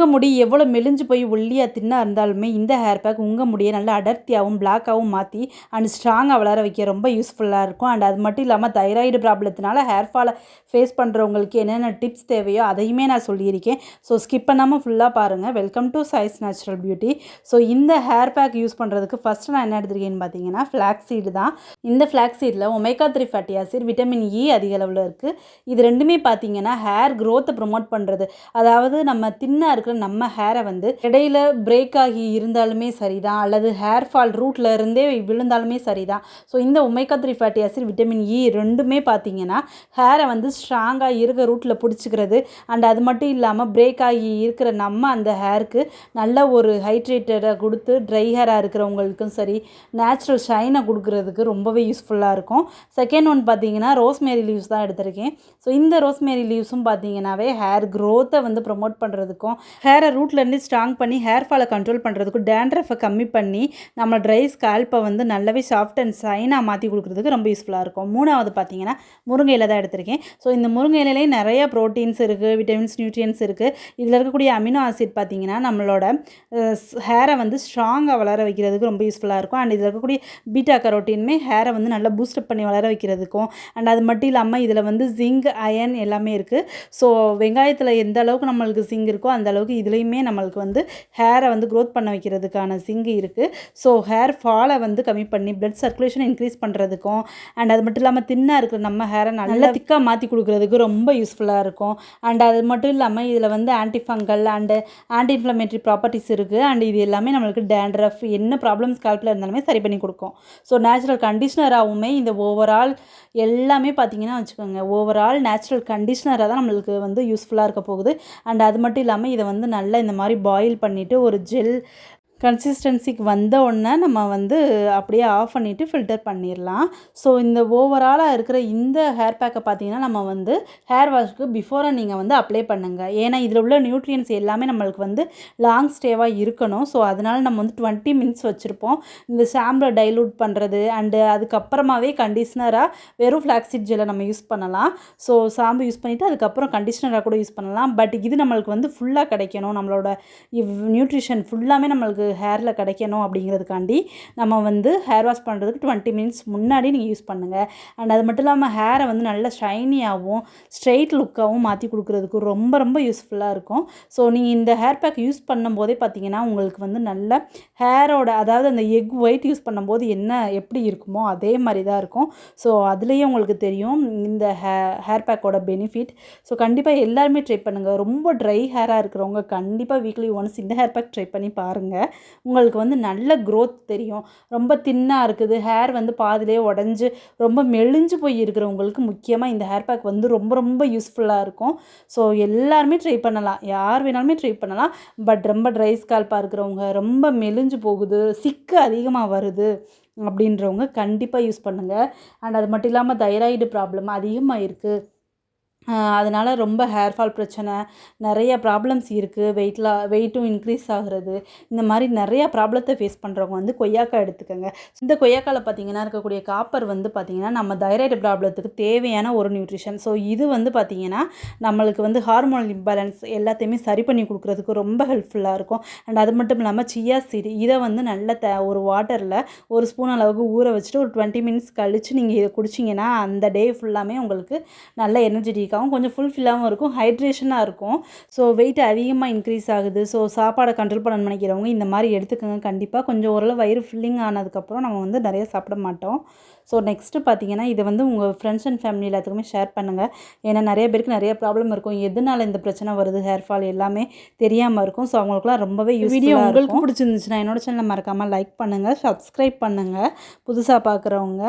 உங்கள் முடி எவ்வளோ மெலிஞ்சு போய் ஒல்லியாக தின்னாக இருந்தாலுமே இந்த ஹேர் பேக் உங்கள் முடியை நல்லா அடர்த்தியாகவும் பிளாக்காகவும் மாற்றி அண்ட் ஸ்ட்ராங்காக வளர வைக்க ரொம்ப யூஸ்ஃபுல்லாக இருக்கும். அண்ட் அது மட்டும் இல்லாமல் தைராய்டு ப்ராப்ளத்தினால ஹேர் ஃபாலை ஃபேஸ் பண்ணுறவங்களுக்கு என்னென்ன டிப்ஸ் தேவையோ அதையுமே நான் சொல்லியிருக்கேன். ஸோ ஸ்கிப் பண்ணாமல் ஃபுல்லாக பாருங்கள் welcome to size natural beauty so இந்த ஹேர் பேக் யூஸ் பண்ணுறதுக்கு ஃபஸ்ட்டு நான் என்ன எடுத்துருக்கேன்னு பார்த்தீங்கன்னா ஃப்ளாக் சீடு தான். இந்த flax சீடில் omega three fatty acid vitamin E அதிக அளவில் இருக்குது இது ரெண்டுமே பார்த்தீங்கன்னா ஹேர் க்ரோத்தை ப்ரொமோட் பண்ணுறது அதாவது நம்ம தின்னாக இருக்கிற நம்ம ஹேரை வந்து இடையில பிரேக் ஆகி இருந்தாலுமே சரிதான். அல்லது ஹேர் ஃபால் ரூட்டில் இருந்தே விழுந்தாலுமே சரிதான். ஸோ இந்த omega three fatty acid vitamin E ரெண்டுமே பார்த்தீங்கன்னா ஹேரை வந்து ஸ்ட்ராங்காக இருக்க ரூட்டில் பிடிச்சிக்கிறது. அண்ட் அது மட்டும் இல்லாமல் பிரேக் ஆகி இருக்கிற நம்ம அந்த ஹேருக்கு நல்ல ஒரு ஹைட்ரேட்டடை கொடுத்து ட்ரை ஹேராக இருக்கிறவங்களுக்கும் சரி நேச்சுரல் ஷைனை கொடுக்கறதுக்கு ரொம்பவே யூஸ்ஃபுல்லாக இருக்கும். செகண்ட் ஒன் பார்த்தீங்கன்னா ரோஸ்மேரி லீவ்ஸ் தான் எடுத்திருக்கேன். ஸோ இந்த ரோஸ்மேரி லீவ்ஸும் பார்த்தீங்கன்னாவே ஹேர் க்ரோத்தை வந்து ப்ரொமோட் பண்ணுறதுக்கும் ஹேரை ரூட்லேருந்து ஸ்ட்ராங் பண்ணி ஹேர் ஃபாலை கண்ட்ரோல் பண்ணுறதுக்கும் டேண்ட்ரஃபை கம்மி பண்ணி நம்ம ட்ரை ஸ்கால்ப்பை வந்து நல்லாவே சாஃப்ட் அண்ட் சைனாக மாற்றி கொடுக்குறதுக்கு ரொம்ப யூஸ்ஃபுல்லாக இருக்கும். மூணாவது பார்த்தீங்கன்னா முருங்கை இலை தான் எடுத்திருக்கேன். ஸோ இந்த முருங்கை இலையிலே நிறைய ப்ரோட்டீன்ஸ் இருக்குது விட்டமின்ஸ் நியூட்ரியன்ஸ் இருக்குது இதில் இருக்கக்கூடிய அமினோ ஆசிட் பார்த்தீங்கன்னா நம்மளோட ஹேரை வந்து ஸ்ட்ராங்காக வளர வைக்கிறதுக்கு ரொம்ப யூஸ்ஃபுல்லாக இருக்கும். அண்ட் இதில் இருக்கக்கூடிய பீட்டா கரோட்டினுமே ஹேரை வந்து நல்லா பூஸ்டப் பண்ணி வளர வைக்கிறதுக்கும். அண்ட் அது மட்டும் இல்லாமல் இதில் வந்து ஜிங்க் அயன் எல்லாமே இருக்குது ஸோ வெங்காயத்தில் எந்த அளவுக்கு நம்மளுக்கு ஜிங்க் இருக்கோ அந்த அளவுக்கு இதுலேயுமே நம்மளுக்கு வந்து ஹேரை வந்து க்ரோத் பண்ண வைக்கிறதுக்கான சிங்கு இருக்குது ஸோ ஹேர் ஃபாலை வந்து கம்மி பண்ணி பிளட் சர்க்குலேஷன் இன்க்ரீஸ் பண்ணுறதுக்கும் அண்ட் அது மட்டும் இல்லாமல் தின்னாக இருக்கிற நம்ம ஹேரை நல்லா திக்காக மாற்றி கொடுக்குறதுக்கு ரொம்ப யூஸ்ஃபுல்லாக இருக்கும். அண்ட் அது மட்டும் இல்லாமல் இதில் வந்து anti fungal and anti inflammatory properties இருக்குது அண்ட் இது எல்லாமே நம்மளுக்கு டேண்ட்ரஃப் என்ன ப்ராப்ளம்ஸ் காலத்தில் இருந்தாலுமே சரி பண்ணி கொடுக்கும். ஸோ நேச்சுரல் கண்டிஷ்னராகவுமே இந்த ஓவரால் எல்லாமே பார்த்தீங்கன்னா வச்சுக்கோங்க ஓவரால் நேச்சுரல் கண்டிஷ்னராக தான் நம்மளுக்கு வந்து யூஸ்ஃபுல்லாக இருக்க போகுது. அண்ட் அது மட்டும் இல்லாமல் இதை வந்து நல்லா இந்த மாதிரி பாயில் பண்ணிவிட்டு ஒரு ஜெல் கன்சிஸ்டன்சிக்கு வந்த உடனே நம்ம வந்து அப்படியே ஆஃப் பண்ணிவிட்டு ஃபில்டர் பண்ணிடலாம். ஸோ இந்த ஓவராலாக இருக்கிற இந்த ஹேர் பேக்கை பார்த்தீங்கன்னா நம்ம வந்து ஹேர் வாஷ்க்கு பிஃபோராக நீங்கள் வந்து அப்ளை பண்ணுங்கள் ஏன்னா இதில் உள்ள நியூட்ரியன்ஸ் எல்லாமே நம்மளுக்கு வந்து லாங் ஸ்டேவாக இருக்கணும். ஸோ அதனால் நம்ம வந்து டுவெண்ட்டி மினிட்ஸ் வச்சுருப்போம். இந்த ஷாம்பில் டைலூட் பண்ணுறது அண்டு அதுக்கப்புறமாவே கண்டிஷ்னராக வெறும் ஃப்ளாக்ஸிட் ஜெல்லை நம்ம யூஸ் பண்ணலாம். ஸோ ஷாம்பு யூஸ் பண்ணிவிட்டு அதுக்கப்புறம் கண்டிஷ்னராக கூட யூஸ் பண்ணலாம். பட் இது நம்மளுக்கு வந்து ஃபுல்லாக கிடைக்கணும். நம்மளோட நியூட்ரிஷன் ஃபுல்லாமே நம்மளுக்கு ஹேரில் கிடைக்கணும் அப்படிங்கிறதுக்காண்டி நம்ம வந்து ஹேர் வாஷ் பண்ணுறதுக்கு டுவெண்ட்டி மினிட்ஸ் முன்னாடி நீங்கள் யூஸ் பண்ணுங்கள் அண்ட் அது மட்டும் இல்லாமல் ஹேரை வந்து நல்லா ஷைனியாகவும் ஸ்ட்ரெயிட் லுக்காகவும் மாற்றி கொடுக்குறதுக்கு ரொம்ப ரொம்ப யூஸ்ஃபுல்லாக இருக்கும். ஸோ நீங்கள் இந்த ஹேர் பேக் யூஸ் பண்ணும்போதே பார்த்தீங்கன்னா உங்களுக்கு வந்து நல்ல ஹேரோட அதாவது அந்த எக் ஒயிட் யூஸ் பண்ணும்போது என்ன எப்படி இருக்குமோ அதே மாதிரி தான் இருக்கும். ஸோ அதுலேயே உங்களுக்கு தெரியும் இந்த ஹே ஹேர் பேக்கோட பெனிஃபிட். ஸோ கண்டிப்பாக எல்லாருமே ட்ரை பண்ணுங்கள் ரொம்ப ட்ரை ஹேராக இருக்கிறவங்க கண்டிப்பாக வீக்லி ஒன்ஸ் இந்த ஹேர் பேக் ட்ரை பண்ணி பாருங்கள் உங்களுக்கு வந்து நல்ல க்ரோத் தெரியும். ரொம்ப தின்னாக இருக்குது. ஹேர் வந்து பாதிலே உடஞ்சி ரொம்ப மெலிஞ்சு போய் இருக்கிறவங்களுக்கு முக்கியமாக இந்த ஹேர் பேக் வந்து ரொம்ப ரொம்ப யூஸ்ஃபுல்லாக இருக்கும். ஸோ எல்லாருமே ட்ரை பண்ணலாம். யார் வேணாலுமே ட்ரை பண்ணலாம். பட் ரொம்ப ட்ரை ஸ்கால்ப்பாக இருக்கிறவங்க ரொம்ப மெலிஞ்சு போகுது சிக்கு அதிகமாக வருது அப்படின்றவங்க கண்டிப்பாக யூஸ் பண்ணுங்கள் அண்ட் அது மட்டும் இல்லாமல் தைராய்டு ப்ராப்ளம் அதிகமாக இருக்குது அதனால் ரொம்ப ஹேர் ஃபால் பிரச்சனை நிறைய ப்ராப்ளம்ஸ் இருக்குது வெயிட்லா வெயிட்டும் இன்க்ரீஸ் ஆகுறது இந்த மாதிரி நிறையா ப்ராப்ளத்தை ஃபேஸ் பண்ணுறவங்க வந்து கொய்யாக்காய் எடுத்துக்கோங்க. இந்த கொய்யாக்காயில் பார்த்தீங்கன்னா இருக்கக்கூடிய காப்பர் வந்து பார்த்திங்கன்னா நம்ம தைராய்டு ப்ராப்ளத்துக்கு தேவையான ஒரு நியூட்ரிஷன் ஸோ இது வந்து பார்த்திங்கன்னா நம்மளுக்கு வந்து ஹார்மோனல் இம்பேலன்ஸ் எல்லாத்தையுமே சரி பண்ணி கொடுக்குறதுக்கு ரொம்ப ஹெல்ப்ஃபுல்லாக இருக்கும். அண்ட் அது மட்டும் இல்லாமல் சியா சீடு இதை வந்து நல்ல த ஒரு வாட்டரில் ஒரு ஸ்பூன் அளவுக்கு ஊற வச்சுட்டு ஒரு டுவெண்ட்டி மினிட்ஸ் கழித்து நீங்கள் இதை குடிச்சிங்கன்னா அந்த டே ஃபுல்லாமே உங்களுக்கு நல்ல எனர்ஜெட்டிக்காக இருக்கும். கொஞ்சம் ஃபுல்ஃபில்லாகவும் இருக்கும். ஹைட்ரேஷனாக இருக்கும். ஸோ வெயிட் அதிகமாக இன்க்ரீஸ் ஆகுது. ஸோ சாப்பாடை கண்ட்ரோல் பண்ண நினைக்கிறவங்க இந்த மாதிரி எடுத்துக்கோங்க. கண்டிப்பாக கொஞ்சம் ஓரளவு வயிறு ஃபில்லிங் ஆனதுக்கப்புறம் நம்ம வந்து நிறைய சாப்பிட மாட்டோம். ஸோ நெக்ஸ்ட்டு பார்த்தீங்கன்னா இதை வந்து உங்கள் ஃப்ரெண்ட்ஸ் அண்ட் ஃபேமிலி எல்லாத்துக்குமே ஷேர் பண்ணுங்கள் ஏன்னா நிறைய பேருக்கு நிறைய ப்ராப்ளம் இருக்கும். எதனால இந்த பிரச்சனை வருது? ஹேர் ஃபால் எல்லாமே தெரியாமல் இருக்கும். ஸோ அவங்களுக்குலாம் ரொம்பவே வீடியோ உங்களுக்கு பிடிச்சிருந்துச்சுன்னா என்னோட சேனலை மறக்காமல் லைக் பண்ணுங்கள் சப்ஸ்கிரைப் பண்ணுங்கள் புதுசாக பார்க்குறவங்க.